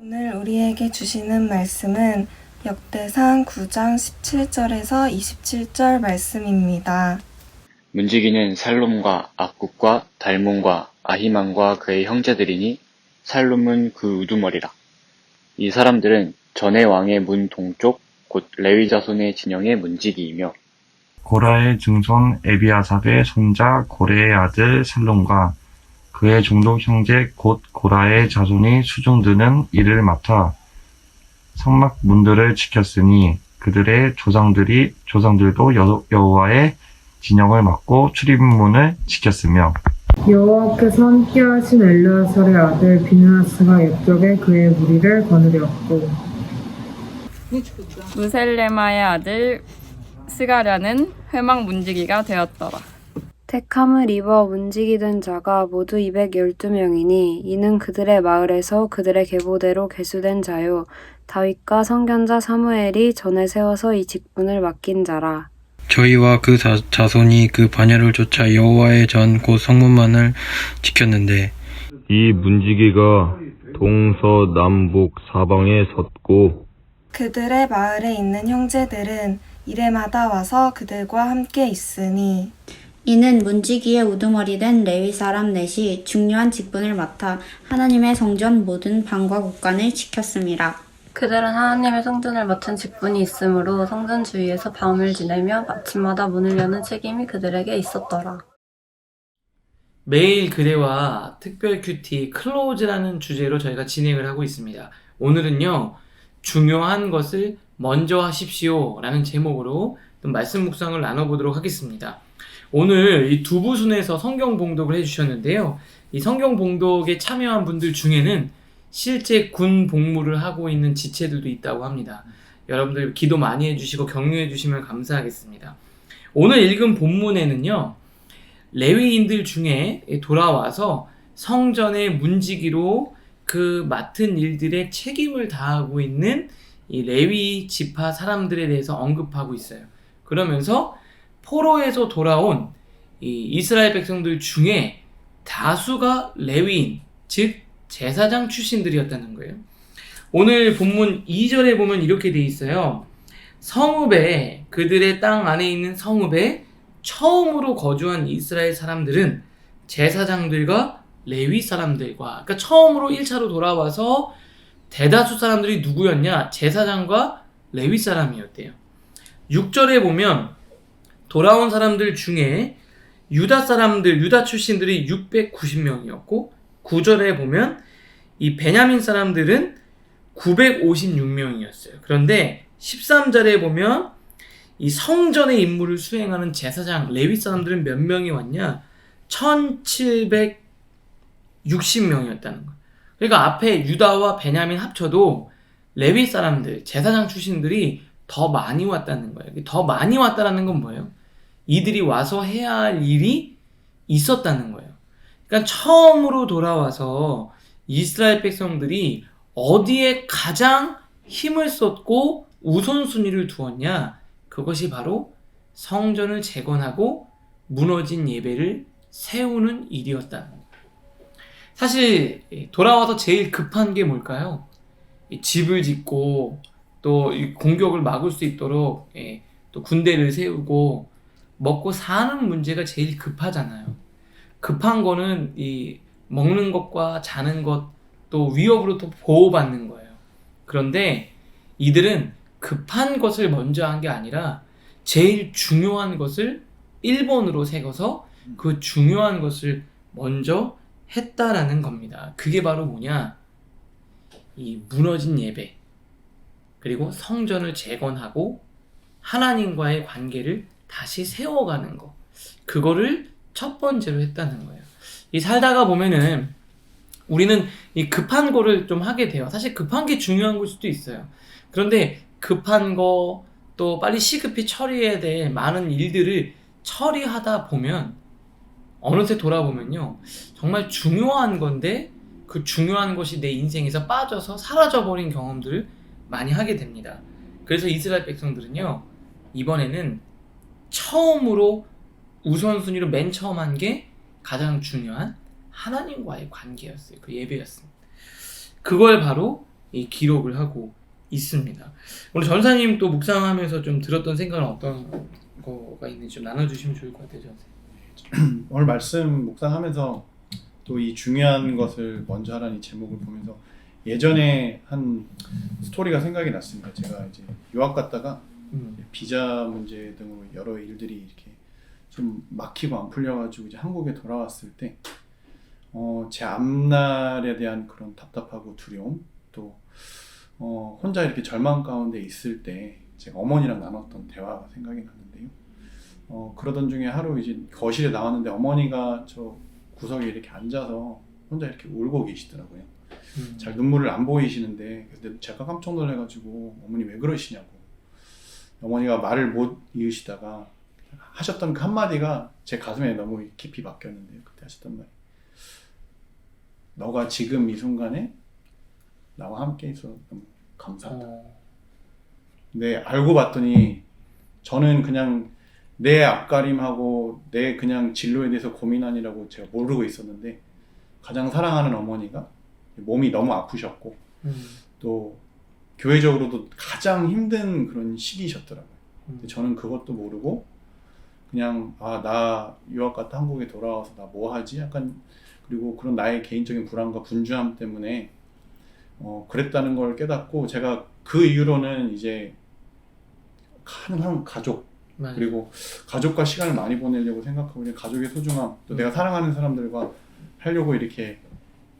오늘 우리에게 주시는 말씀은 역대상 9장 17절에서 27절 말씀입니다. 문지기는 살롬과 악국과 달몬과 아히만과 그의 형제들이니 살롬은 그 우두머리라. 이 사람들은 전의 왕의 문 동쪽 곧 레위 자손의 진영의 문지기이며 고라의 증손 에비아삽의 손자 고레의 아들 살롬과 그의 종족 형제 곧 고라의 자손이 수중드는 일을 맡아 성막 문들을 지켰으니 그들의 조상들이 조상들도 여- 여호와의 진영을 맡고 출입문을 지켰으며 여호와께서 함께하신 엘르아살의 아들 비느하스가 옆쪽에 그의 무리를 거느렸고 무셀레마의 아들 스가랴는 회막 문지기가 되었더라. 택함을 입어 문지기 된 자가 모두 212명이니 이는 그들의 마을에서 그들의 계보대로 계수된 자요. 다윗과 성견자 사무엘이 전에 세워서 이 직분을 맡긴 자라. 저희와 그 자, 자손이 그 반야를 쫓아 여호와의 전 곧 성문만을 지켰는데 이 문지기가 동서남북 사방에 섰고 그들의 마을에 있는 형제들은 이래마다 와서 그들과 함께 있으니 이는 문지기의 우두머리 된 레위 사람 넷이 중요한 직분을 맡아 하나님의 성전 모든 방과 곳간을 지켰습니다. 그들은 하나님의 성전을 맡은 직분이 있으므로 성전 주위에서 밤을 지내며 아침마다 문을 여는 책임이 그들에게 있었더라. 매일 그대와 특별 큐티 클로즈라는 주제로 저희가 진행을 하고 있습니다. 오늘은요, 중요한 것을 먼저 하십시오 라는 제목으로 좀 말씀 묵상을 나눠보도록 하겠습니다. 오늘 이 두 부 순에서 성경 봉독을 해주셨는데요. 이 성경 봉독에 참여한 분들 중에는 실제 군 복무를 하고 있는 지체들도 있다고 합니다. 여러분들 기도 많이 해주시고 격려해 주시면 감사하겠습니다. 오늘 읽은 본문에는요, 레위인들 중에 돌아와서 성전의 문지기로 그 맡은 일들의 책임을 다하고 있는 이 레위 지파 사람들에 대해서 언급하고 있어요. 그러면서 포로에서 돌아온 이 이스라엘 백성들 중에 다수가 레위인, 즉 제사장 출신들이었다는 거예요. 오늘 본문 2절에 보면 이렇게 돼 있어요. 성읍에 그들의 땅 안에 있는 성읍에 처음으로 거주한 이스라엘 사람들은 제사장들과 레위 사람들과 그러니까 처음으로 1차로 돌아와서 대다수 사람들이 누구였냐? 제사장과 레위 사람이었대요. 6절에 보면 돌아온 사람들 중에 유다 사람들, 유다 출신들이 690명이었고 9절에 보면 이 베냐민 사람들은 956명이었어요. 그런데 13절에 보면 이 성전의 임무를 수행하는 제사장 레위 사람들은 몇 명이 왔냐? 1760명이었다는 거예요. 그러니까 앞에 유다와 베냐민 합쳐도 레위 사람들, 제사장 출신들이 더 많이 왔다는 거예요. 더 많이 왔다는 건 뭐예요? 이들이 와서 해야 할 일이 있었다는 거예요. 그러니까 처음으로 돌아와서 이스라엘 백성들이 어디에 가장 힘을 쏟고 우선순위를 두었냐? 그것이 바로 성전을 재건하고 무너진 예배를 세우는 일이었다는 거예요. 사실 돌아와서 제일 급한 게 뭘까요? 이 집을 짓고 또이 공격을 막을 수 있도록 예, 또 군대를 세우고 먹고 사는 문제가 제일 급하잖아요. 급한 거는 이 먹는 것과 자는 것 또 위협으로 또 보호받는 거예요. 그런데 이들은 급한 것을 먼저 한 게 아니라 제일 중요한 것을 1번으로 새겨서 그 중요한 것을 먼저 했다라는 겁니다. 그게 바로 뭐냐? 이 무너진 예배, 그리고 성전을 재건하고 하나님과의 관계를 다시 세워가는 거. 그거를 첫 번째로 했다는 거예요. 이 살다가 보면은 우리는 이 급한 거를 좀 하게 돼요. 사실 급한 게 중요한 걸 수도 있어요. 그런데 급한 거, 또 빨리 시급히 처리해야 될 많은 일들을 처리하다 보면 어느새 돌아보면요. 정말 중요한 건데 그 중요한 것이 내 인생에서 빠져서 사라져버린 경험들을 많이 하게 됩니다. 그래서 이스라엘 백성들은요, 이번에는 처음으로 우선순위로 맨 처음 한 게 가장 중요한 하나님과의 관계였어요. 그 예배였습니다. 그걸 바로 이 기록을 하고 있습니다. 오늘 전사님 또 묵상하면서 좀 들었던 생각은 어떤 거가 있는지 좀 나눠주시면 좋을 것 같아요, 전사님. 오늘 말씀 묵상하면서 또 이 중요한 것을 먼저 하라는 이 제목을 보면서 예전에 한 스토리가 생각이 났습니다. 제가 이제 유학 갔다가 음. 비자 문제 등으로 여러 일들이 이렇게 좀 막히고 안 풀려가지고 이제 한국에 돌아왔을 때, 어, 제 앞날에 대한 그런 답답하고 두려움, 또, 어, 혼자 이렇게 절망 가운데 있을 때 제가 어머니랑 나눴던 대화가 생각이 났는데요. 어, 그러던 중에 하루 이제 거실에 나왔는데 어머니가 저 구석에 이렇게 앉아서 혼자 이렇게 울고 계시더라고요. 음. 잘 눈물을 안 보이시는데 근데 제가 깜짝 놀래가지고 어머니 왜 그러시냐고 어머니가 말을 못 이으시다가 하셨던 그 한마디가 제 가슴에 너무 깊이 박혔는데요 그때 하셨던 말이 너가 지금 이 순간에 나와 함께 있어서 너무 감사하다. 어, 네 알고 봤더니 저는 그냥 내 앞가림하고 내 그냥 진로에 대해서 고민하느라고 제가 모르고 있었는데 가장 사랑하는 어머니가 몸이 너무 아프셨고 음. 또 교회적으로도 가장 힘든 그런 시기셨더라고요. 근데 음. 저는 그것도 모르고 그냥 아 나 유학 갔다 한국에 돌아와서 나 뭐 하지? 약간 그리고 그런 나의 개인적인 불안과 분주함 때문에 어 그랬다는 걸 깨닫고 제가 그 이후로는 이제 가능한 가족 맞아요. 그리고 가족과 시간을 많이 보내려고 생각하고 그냥 가족의 소중함 또 내가 사랑하는 사람들과 하려고 이렇게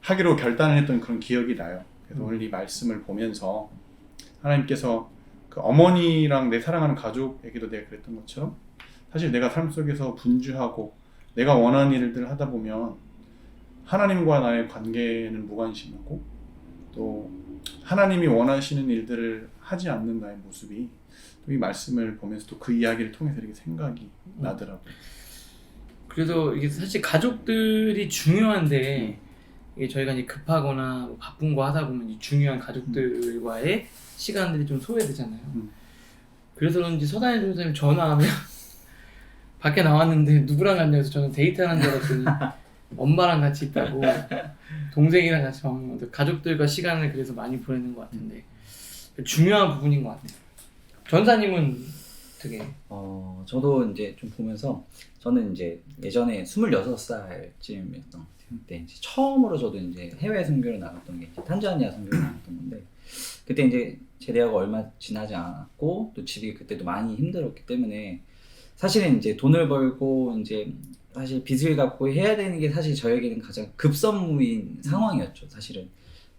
하기로 결단을 했던 그런 기억이 나요. 그래서 음. 오늘 이 말씀을 보면서 하나님께서 그 어머니랑 내 사랑하는 가족에게도 내가 그랬던 것처럼 사실 내가 삶 속에서 분주하고 내가 원하는 일들을 하다 보면 하나님과 나의 관계는 무관심하고 또 하나님이 원하시는 일들을 하지 않는 나의 모습이 또이 말씀을 보면서 또 그 이야기를 통해서 이렇게 생각이 나더라고요. 그래서 이게 사실 가족들이 중요한데 이게 저희가 이제 급하거나 뭐 바쁜 거 하다 보면 이 중요한 가족들과의 시간들이 좀 소외되잖아요. 음. 그래서 그런지 서다니 선생님 전화하면 밖에 나왔는데 누구랑 갔냐고 저는 데이트하는 줄 알았더니 엄마랑 같이 있다고 동생이랑 같이 밥 먹는 거 가족들과 시간을 그래서 많이 보내는 것 같은데 중요한 부분인 것 같아요. 전사님은 되게 어, 저도 이제 좀 보면서 저는 이제 예전에 26살쯤이었던 것 같아요. 그때 이제 처음으로 저도 이제 해외 선교를 나갔던 게 이제 탄자니아 선교를 나갔던 건데 그때 이제 제대하고 얼마 지나지 않았고 또 집이 그때도 많이 힘들었기 때문에 사실은 이제 돈을 벌고 이제 사실 빚을 갚고 해야 되는 게 사실 저에게는 가장 급선무인 상황이었죠 사실은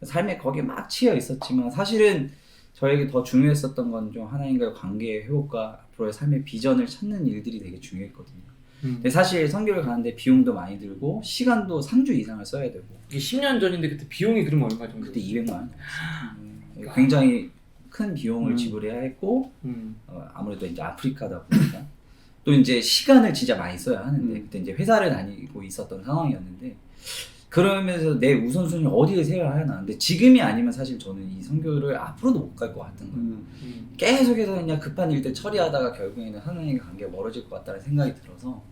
삶에 거기에 막 치여 있었지만 사실은 저에게 더 중요했었던 건 좀 하나님과의 관계의 회복과 앞으로의 삶의 비전을 찾는 일들이 되게 중요했거든요. 음. 근데 사실 선교를 가는데 비용도 많이 들고 시간도 3주 이상을 써야 되고 이게 10년 전인데 그때 비용이 그러면 얼마 정도? 그때 200만 원. 음, 굉장히 큰 비용을 음. 지불해야 했고 음. 어, 아무래도 이제 아프리카다 보니까 또 이제 시간을 진짜 많이 써야 하는데 음. 그때 이제 회사를 다니고 있었던 상황이었는데 그러면서 내 우선순위 어디를 세워야 하나 근데 지금이 아니면 사실 저는 이 선교를 앞으로도 못 갈 것 같은 거예요 음. 음. 계속해서 그냥 급한 일들 처리하다가 결국에는 하나님과 관계가 멀어질 것 같다는 생각이 들어서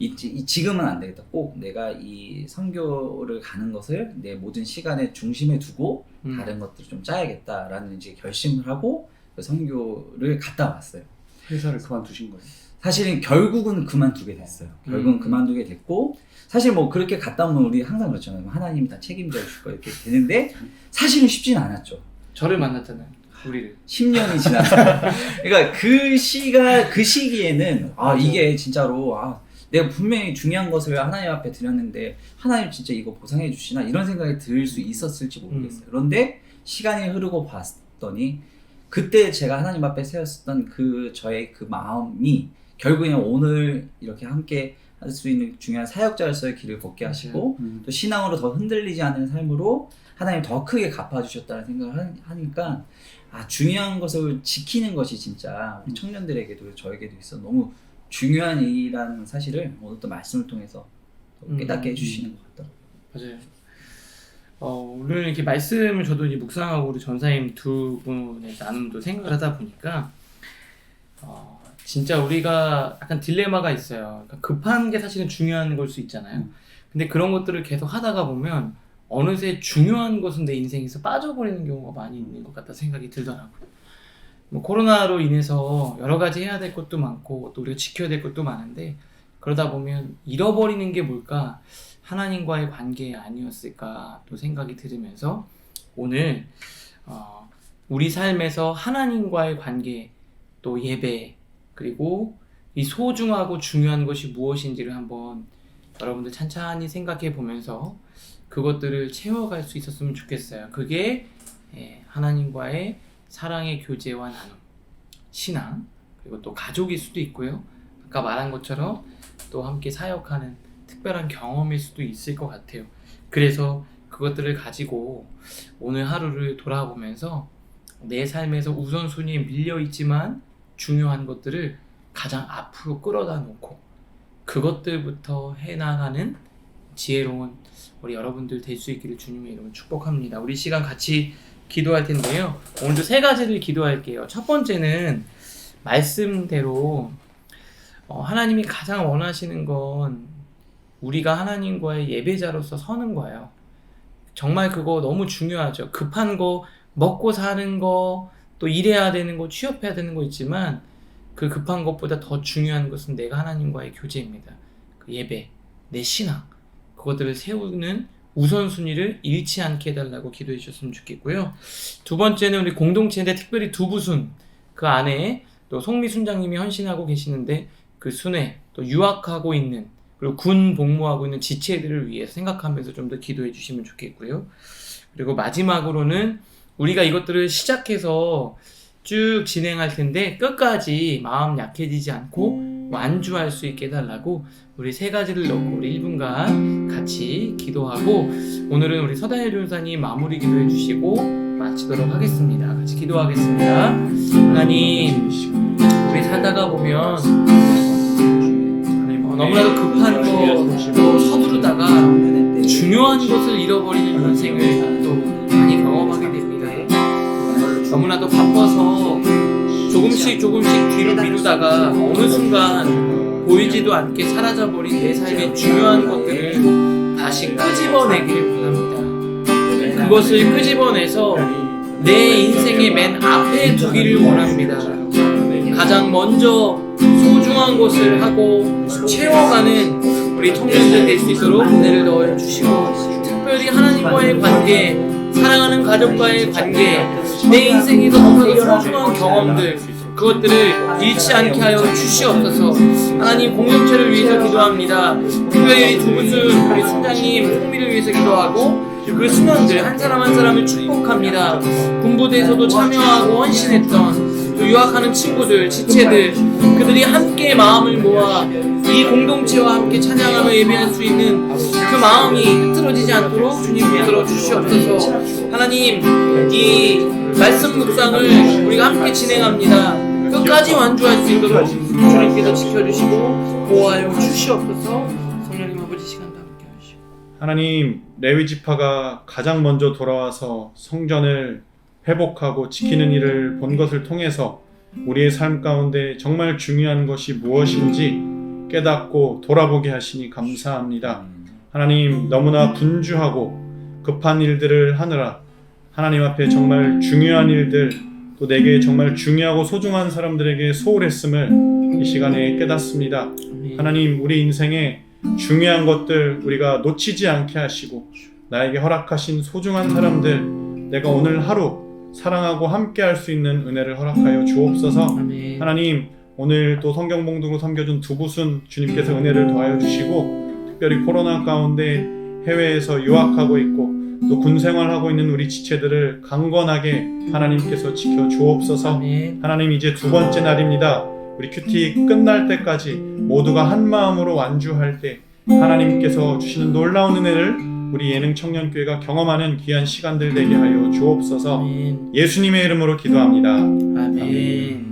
이, 지- 이 지금은 안 되겠다. 꼭 내가 이 선교를 가는 것을 내 모든 시간의 중심에 두고 음. 다른 것들을 좀 짜야겠다라는 이제 결심을 하고 그 선교를 갔다 왔어요. 회사를 그만두신 거예요. 사실은 결국은 그만두게 됐어요. 결국은 음. 그만두게 됐고 사실 뭐 그렇게 갔다 오면 우리 항상 그렇잖아요. 하나님이 다 책임져 주실 거 이렇게 되는데 사실은 쉽지는 않았죠. 저를 만났잖아요. 우리를. 10년이 지났어. 그러니까 그 시가 그 시기에는 아 이게 진짜로 아 내가 분명히 중요한 것을 하나님 앞에 드렸는데 하나님 진짜 이거 보상해 주시나 이런 생각이 들 수 있었을지 모르겠어요. 그런데 시간이 흐르고 봤더니 그때 제가 하나님 앞에 세웠었던 그 저의 그 마음이 결국에는 오늘 이렇게 함께 할 수 있는 중요한 사역자로서의 길을 걷게 하시고 음. 또 신앙으로 더 흔들리지 않는 삶으로 하나님 더 크게 갚아주셨다는 생각을 하- 하니까 아 중요한 것을 지키는 것이 진짜 우리 청년들에게도 저에게도 있어 너무 중요한 일이라는 사실을 오늘 또 말씀을 통해서 또 깨닫게 음. 해주시는 것 같더라고요. 맞아요. 어, 오늘 이렇게 말씀을 저도 이제 묵상하고 우리 전사님 두 분의 나눔도 생각을 하다 보니까 어, 진짜 우리가 약간 딜레마가 있어요. 그러니까 급한 게 사실은 중요한 걸 수 있잖아요. 음. 근데 그런 것들을 계속 하다가 보면 어느새 중요한 것은 내 인생에서 빠져버리는 경우가 많이 있는 것 같다 생각이 들더라고요. 뭐 코로나로 인해서 여러 가지 해야 될 것도 많고 또 우리가 지켜야 될 것도 많은데 그러다 보면 잃어버리는 게 뭘까? 하나님과의 관계 아니었을까 또 생각이 들으면서 오늘 어, 우리 삶에서 하나님과의 관계 또 예배 그리고 이 소중하고 중요한 것이 무엇인지를 한번 여러분들 찬찬히 생각해 보면서 그것들을 채워갈 수 있었으면 좋겠어요. 그게 예, 하나님과의 사랑의 교제와 나눔, 신앙 그리고 또 가족일 수도 있고요. 아까 말한 것처럼 또 함께 사역하는 특별한 경험일 수도 있을 것 같아요. 그래서 그것들을 가지고 오늘 하루를 돌아보면서 내 삶에서 우선순위에 밀려 있지만 중요한 것들을 가장 앞으로 끌어다 놓고 그것들부터 해나가는 지혜로운 우리 여러분들 될 수 있기를 주님의 이름으로 축복합니다. 우리 시간 같이 기도할 텐데요. 오늘도 세 가지를 기도할게요. 첫 번째는 말씀대로 어, 하나님이 가장 원하시는 건 우리가 하나님과의 예배자로서 서는 거예요. 정말 그거 너무 중요하죠. 급한 거, 먹고 사는 거, 또 일해야 되는 거, 취업해야 되는 거 있지만 그 급한 것보다 더 중요한 것은 내가 하나님과의 교제입니다. 그 예배, 내 신앙, 그것들을 세우는 우선순위를 잃지 않게 해달라고 기도해 주셨으면 좋겠고요. 두 번째는 우리 공동체인데 특별히 두부순, 그 안에 또 송미 순장님이 헌신하고 계시는데 그 순회, 또 유학하고 있는 그리고 군 복무하고 있는 지체들을 위해서 생각하면서 좀 더 기도해 주시면 좋겠고요. 그리고 마지막으로는 우리가 이것들을 시작해서 쭉 진행할 텐데 끝까지 마음 약해지지 않고 완주할 수 있게 해달라고 우리 세 가지를 넣고 우리 1분간 같이 기도하고 오늘은 우리 서다혜 교사님 마무리 기도해 주시고 마치도록 하겠습니다. 같이 기도하겠습니다. 하나님, 우리 살다가 보면 어, 너무나도 급한 거또 서두르다가 중요한 것을 잃어버리는 인생을 또 많이 경험하게 됩니다. 너무나도 바빠서 조금씩 조금씩 뒤로 미루다가 어느 순간 보이지도 않게 사라져버린 내 삶의 중요한 것들을 다시 끄집어내기를 원합니다. 그것을 끄집어내서 내 인생의 맨 앞에 두기를 원합니다. 가장 먼저 소중한 것을 하고 채워가는 우리 청년들 될 수 있도록 은혜를 넣어 주시고 특별히 하나님과의 관계, 사랑하는 가족과의 관계, 내 인생에서 너무나도 소중한 경험들 그것들을 잃지 않게 하여 주시옵소서. 하나님 공동체를 위해서 기도합니다. 특별히 두 분은 우리 순장님 송미를 위해서 기도하고 그 순원들 한 사람 한 사람을 축복합니다. 군부대에서도 참여하고 헌신했던 또 유학하는 친구들 지체들 그들이 함께 마음을 모아 이 공동체와 함께 찬양하며 예배할 수 있는 그 마음이 흐트러지지 않도록 주님 붙들어 주시옵소서. 하나님 이 말씀 묵상을 우리가 함께 진행합니다. 끝까지 완주할 수 있도록 주님께서 지켜주시고 보호하여 주시옵소서. 하나님 레위 지파가 가장 먼저 돌아와서 성전을 회복하고 지키는 일을 본 것을 통해서 우리의 삶 가운데 정말 중요한 것이 무엇인지 깨닫고 돌아보게 하시니 감사합니다. 하나님 너무나 분주하고 급한 일들을 하느라 하나님 앞에 정말 중요한 일들 또 내게 정말 중요하고 소중한 사람들에게 소홀했음을 이 시간에 깨닫습니다. 하나님 우리 인생에 중요한 것들 우리가 놓치지 않게 하시고 나에게 허락하신 소중한 사람들 내가 오늘 하루 사랑하고 함께 할 수 있는 은혜를 허락하여 주옵소서. 아멘 하나님 오늘 또 성경 봉독으로 섬겨준 두부순 주님께서 은혜를 더하여 주시고 특별히 코로나 가운데 해외에서 유학하고 있고 또 군 생활하고 있는 우리 지체들을 강건하게 하나님께서 지켜 주옵소서. 아멘 하나님 이제 두 번째 날입니다. 우리 큐티 끝날 때까지 모두가 한 마음으로 완주할 때 하나님께서 주시는 놀라운 은혜를 우리 예능 청년교회가 경험하는 귀한 시간들 되게 하여 주옵소서. 아멘 예수님의 이름으로 기도합니다. 아멘